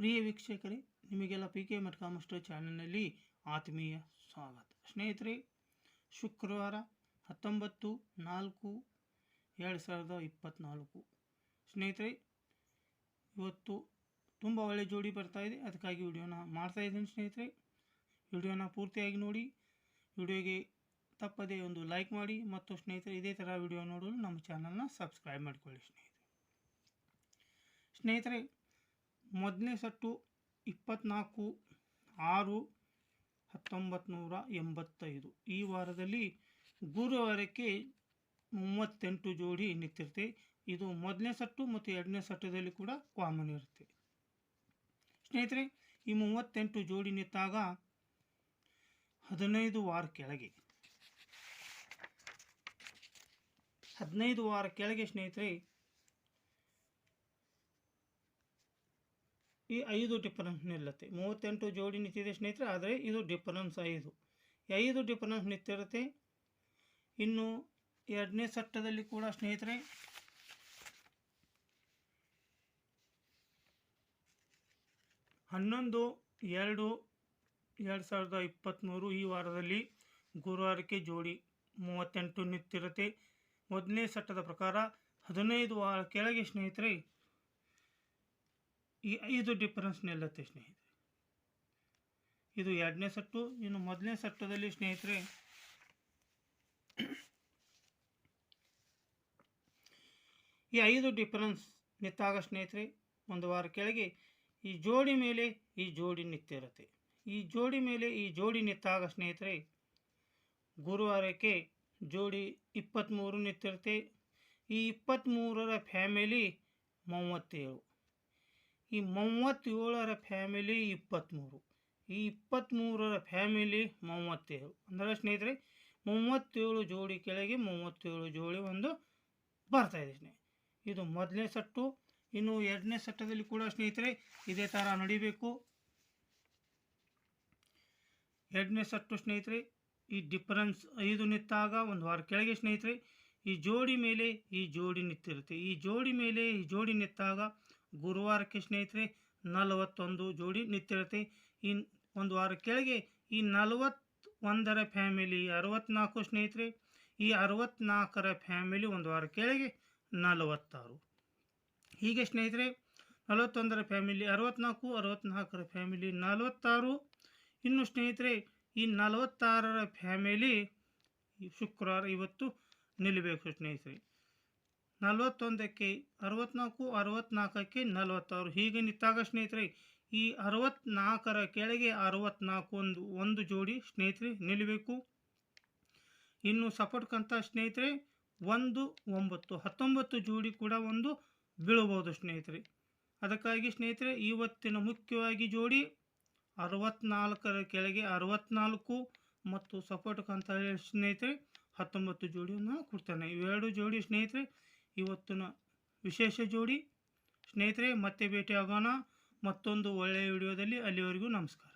ಪ್ರಿಯ ವೀಕ್ಷಕರೇ, ನಿಮಗೆಲ್ಲ P K ಮಟ್ ಕಾಮಸ್ಟರ್ ಚಾನಲ್ನಲ್ಲಿ ಆತ್ಮೀಯ ಸ್ವಾಗತ. ಸ್ನೇಹಿತರೆ, ಶುಕ್ರವಾರ ಹತ್ತೊಂಬತ್ತು ನಾಲ್ಕು ಎರಡು ಸಾವಿರದ ಇಪ್ಪತ್ತ್ನಾಲ್ಕು ಸ್ನೇಹಿತರೆ, ಇವತ್ತು ತುಂಬ ಒಳ್ಳೆಯ ಜೋಡಿ ಬರ್ತಾ ಇದೆ. ಅದಕ್ಕಾಗಿ ವಿಡಿಯೋನ ಮಾಡ್ತಾ ಇದ್ದೀನಿ ಸ್ನೇಹಿತರೆ. ವಿಡಿಯೋನ ಪೂರ್ತಿಯಾಗಿ ನೋಡಿ, ವಿಡಿಯೋಗೆ ತಪ್ಪದೇ ಒಂದು ಲೈಕ್ ಮಾಡಿ ಮತ್ತು ಸ್ನೇಹಿತರೆ, ಇದೇ ಥರ ವಿಡಿಯೋ ನೋಡಲು ನಮ್ಮ ಚಾನಲ್ನ ಸಬ್ಸ್ಕ್ರೈಬ್ ಮಾಡಿಕೊಳ್ಳಿ ಸ್ನೇಹಿತರೆ. ಸ್ನೇಹಿತರೆ ಮೊದಲನೇ ಸಟ್ಟು ಇಪ್ಪತ್ತ್ನಾಲ್ಕು ಆರು ಹತ್ತೊಂಬತ್ತು ನೂರ ಎಂಬತ್ತೈದು. ಈ ವಾರದಲ್ಲಿ ಗುರುವಾರಕ್ಕೆ ಮೂವತ್ತೆಂಟು ಜೋಡಿ ನಿಂತಿರುತ್ತೆ. ಇದು ಮೊದಲನೇ ಸಟ್ಟು ಮತ್ತು ಎರಡನೇ ಸಟ್ಟದಲ್ಲಿ ಕೂಡ ಕಾಮನ್ ಇರುತ್ತೆ. ಸ್ನೇಹಿತರೆ, ಈ ಮೂವತ್ತೆಂಟು ಜೋಡಿ ನಿಂತಾಗ ಹದಿನೈದು ವಾರ ಕೆಳಗೆ. ಹದಿನೈದು ವಾರ ಕೆಳಗೆ ಸ್ನೇಹಿತರೆ ಈ ಐದು ಡಿಫರೆನ್ಸ್ ನಿಲ್ಲುತ್ತೆ. ಮೂವತ್ತೆಂಟು ಜೋಡಿ ನಿಂತಿದೆ ಸ್ನೇಹಿತರೆ, ಆದರೆ ಇದು ಡಿಫರೆನ್ಸ್ ಐದು. ಐದು ಡಿಫರೆನ್ಸ್ ನಿಂತಿರುತ್ತೆ. ಇನ್ನು ಎರಡನೇ ಸಟ್ಟದಲ್ಲಿ ಕೂಡ ಸ್ನೇಹಿತರೆ, ಹನ್ನೊಂದು, ಎರಡು ಎರಡು ಸಾವಿರದ ಇಪ್ಪತ್ತ್ಮೂರು ಈ ವಾರದಲ್ಲಿ ಗುರುವಾರಕ್ಕೆ ಜೋಡಿ ಮೂವತ್ತೆಂಟು ನಿಂತಿರುತ್ತೆ. ಮೊದಲನೇ ಸಟ್ಟದ ಪ್ರಕಾರ ಹದಿನೈದು ವಾರ ಕೆಳಗೆ ಸ್ನೇಹಿತರೆ ಈ ಐದು ಡಿಫರೆನ್ಸ್ ನಿಲ್ಲುತ್ತೆ ಸ್ನೇಹಿತರೆ. ಇದು ಎರಡನೇ ಸಟ್ಟು, ಇನ್ನು ಮೊದಲನೇ ಸಟ್ಟದಲ್ಲಿ ಸ್ನೇಹಿತರೆ, ಈ ಐದು ಡಿಫರೆನ್ಸ್ ನಿತ್ತಾಗ ಸ್ನೇಹಿತರೆ, ಒಂದು ವಾರ ಕೆಳಗೆ ಈ ಜೋಡಿ ಮೇಲೆ ಈ ಜೋಡಿ ನಿತ್ತಿರುತ್ತೆ ಈ ಜೋಡಿ ಮೇಲೆ ಈ ಜೋಡಿ ನಿತ್ತಾಗ ಸ್ನೇಹಿತರೆ, ಗುರುವಾರಕ್ಕೆ ಜೋಡಿ ಇಪ್ಪತ್ತ್ಮೂರು ನಿಂತಿರುತ್ತೆ. ಈ ಇಪ್ಪತ್ತ್ಮೂರರ ಫ್ಯಾಮಿಲಿ ಮೂವತ್ತೇಳು. ಈ ಮೂವತ್ತೇಳರ ಫ್ಯಾಮಿಲಿ ಇಪ್ಪತ್ತ್ಮೂರು. ಈ ಇಪ್ಪತ್ತ್ಮೂರರ ಫ್ಯಾಮಿಲಿ ಮೂವತ್ತೇಳು. ಅಂದರೆ ಸ್ನೇಹಿತರೆ, ಮೂವತ್ತೇಳು ಜೋಡಿ ಕೆಳಗೆ ಮೂವತ್ತೇಳು ಜೋಡಿ ಒಂದು ಬರ್ತಾಯಿದೆ ಸ್ನೇಹಿತರೆ ಇದು ಮೊದಲನೇ ಸಟ್ಟು, ಇನ್ನು ಎರಡನೇ ಸಟ್ಟದಲ್ಲಿ ಕೂಡ ಸ್ನೇಹಿತರೆ, ಇದೇ ಥರ ನಡಿಬೇಕು. ಎರಡನೇ ಸಟ್ಟು ಸ್ನೇಹಿತರೆ, ಈ ಡಿಫರೆನ್ಸ್ ಐದು ನಿಂತಾಗ ಒಂದು ವಾರ ಕೆಳಗೆ ಸ್ನೇಹಿತರೆ, ಈ ಜೋಡಿ ಮೇಲೆ ಈ ಜೋಡಿ ನಿಂತಿರುತ್ತೆ. ಈ ಜೋಡಿ ಮೇಲೆ ಈ ಜೋಡಿ ನಿಂತಾಗ ಗುರುವಾರಕ್ಕೆ ಸ್ನೇಹಿತರೆ, ನಲವತ್ತೊಂದು ಜೋಡಿ ನಿಂತಿರುತ್ತೆ ಈ ಒಂದು ವಾರ ಕೆಳಗೆ ಈ ನಲವತ್ತೊಂದರ ಫ್ಯಾಮಿಲಿ ಅರವತ್ನಾಲ್ಕು ಸ್ನೇಹಿತರೆ, ಈ ಅರವತ್ನಾಲ್ಕರ ಫ್ಯಾಮಿಲಿ ಒಂದು ವಾರ ಕೆಳಗೆ ನಲವತ್ತಾರು. ಹೀಗೆ ಸ್ನೇಹಿತರೆ, ನಲವತ್ತೊಂದರ ಫ್ಯಾಮಿಲಿ ಅರವತ್ನಾಲ್ಕು, ಅರವತ್ನಾಲ್ಕರ ಫ್ಯಾಮಿಲಿ ನಲವತ್ತಾರು. ಇನ್ನು ಸ್ನೇಹಿತರೆ, ಈ ನಲವತ್ತಾರರ ಫ್ಯಾಮಿಲಿ ಶುಕ್ರವಾರ ಇವತ್ತು ನಿಲ್ಲಬೇಕು ಸ್ನೇಹಿತರೆ. ನಲವತ್ತೊಂದಕ್ಕೆ ಅರವತ್ತ್ನಾಲ್ಕು ಅರವತ್ನಾಲ್ಕಕ್ಕೆ ನಲವತ್ತಾರು. ಹೀಗೆ ನಿಂತಾಗ ಸ್ನೇಹಿತರೆ, ಈ ಅರವತ್ನಾಲ್ಕರ ಕೆಳಗೆ ಅರವತ್ನಾಲ್ಕು ಒಂದು ಒಂದು ಜೋಡಿ ಸ್ನೇಹಿತರೆ, ನಿಲ್ಲಬೇಕು. ಇನ್ನು ಸಪೋರ್ಟ್ಕಂತ ಸ್ನೇಹಿತರೆ, ಒಂದು, ಒಂಬತ್ತು, ಹತ್ತೊಂಬತ್ತು ಜೋಡಿ ಕೂಡ ಒಂದು ಬೀಳಬಹುದು ಸ್ನೇಹಿತರೆ. ಅದಕ್ಕಾಗಿ ಸ್ನೇಹಿತರೆ, ಇವತ್ತಿನ ಮುಖ್ಯವಾಗಿ ಜೋಡಿ ಅರವತ್ನಾಲ್ಕರ ಕೆಳಗೆ ಅರವತ್ನಾಲ್ಕು ಮತ್ತು ಸಪೋರ್ಟ್ಕಂತ ಹೇಳಿ ಸ್ನೇಹಿತರೆ, ಹತ್ತೊಂಬತ್ತು ಜೋಡಿಯನ್ನು ಕೊಡ್ತಾನೆ. ಇವೆರಡು ಜೋಡಿ ಸ್ನೇಹಿತರೆ ಇವತ್ತಿನ ವಿಶೇಷ ಜೋಡಿ ಸ್ನೇಹಿತರೆ ಮತ್ತೆ ಭೇಟಿಯಾಗೋಣ ಮತ್ತೊಂದು ಒಳ್ಳೆಯ ವಿಡಿಯೋದಲ್ಲಿ. ಅಲ್ಲಿವರೆಗೂ ನಮಸ್ಕಾರ.